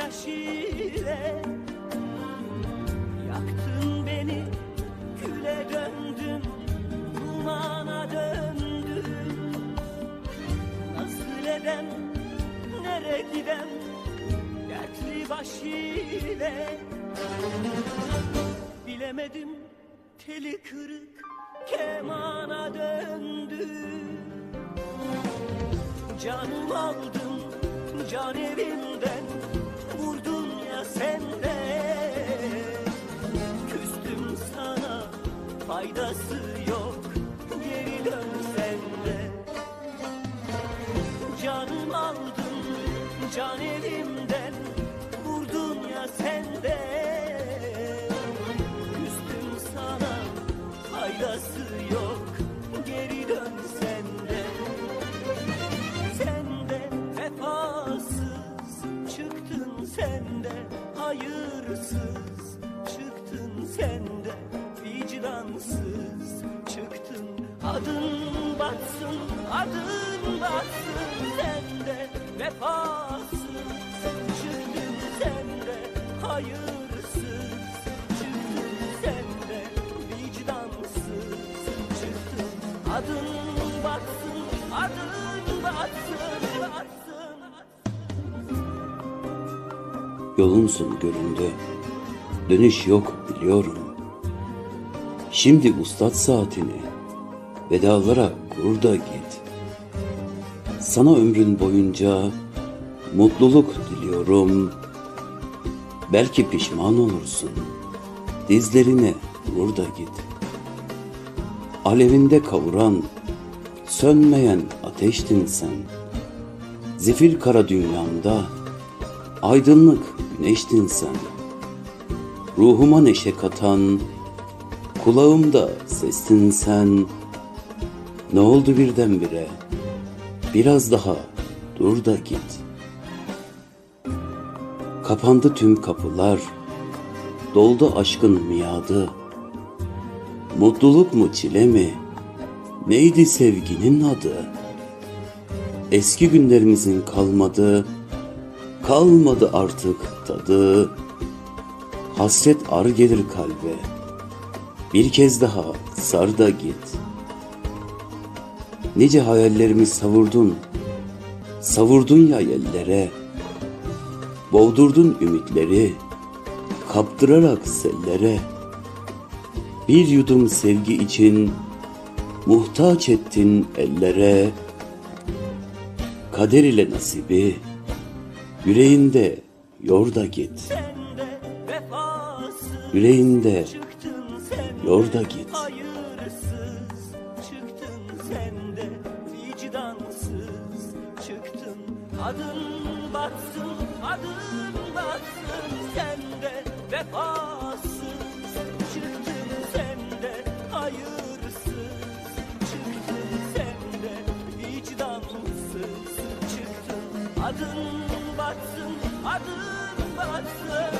yaş ile Yaktın beni küle döndüm Dumana döndüm Nasıl edem nere gidem Dertli baş ile Bilemedim teli kırık kemana döndü. Canım aldın can evimden faydası yok. Geri dön sen de. Canım aldın can evimden Adın batsın adın batsın Sen de vefasız çıktın sen de Hayırsız çıktın sen de Vicdansız çıktın Adın batsın adın batsın batsın. Yolunsun göründü. Dönüş yok biliyorum. Şimdi ustad saatini vedalara kur da git. Sana ömrün boyunca mutluluk diliyorum. Belki pişman olursun. Dizlerine vur da git. Alevinde kavuran, sönmeyen ateştin sen. Zifir kara dünyamda aydınlık güneştin sen. Ruhuma neşe katan, kulağımda sestin sen. Ne oldu birdenbire? Biraz daha dur da git. Kapandı tüm kapılar, doldu aşkın miadı. Mutluluk mu çile mi? Neydi sevginin adı? Eski günlerimizin kalmadı, kalmadı artık tadı. Hasret ar gelir kalbe. Bir kez daha sar da git. Nice hayallerimi savurdun. Savurdun ya yellere. Boğdurdun ümitleri. Kaptırarak sellere. Bir yudum sevgi için muhtaç ettin ellere. Kader ile nasibi yüreğinde yor da git. Yüreğinde çıktın sen yor da git. Adın batsın adın batsın sen de vefasız çıktın sen de hayırsız. Çıktın sen de vicdansız. Çıktın. Adın batsın adın batsın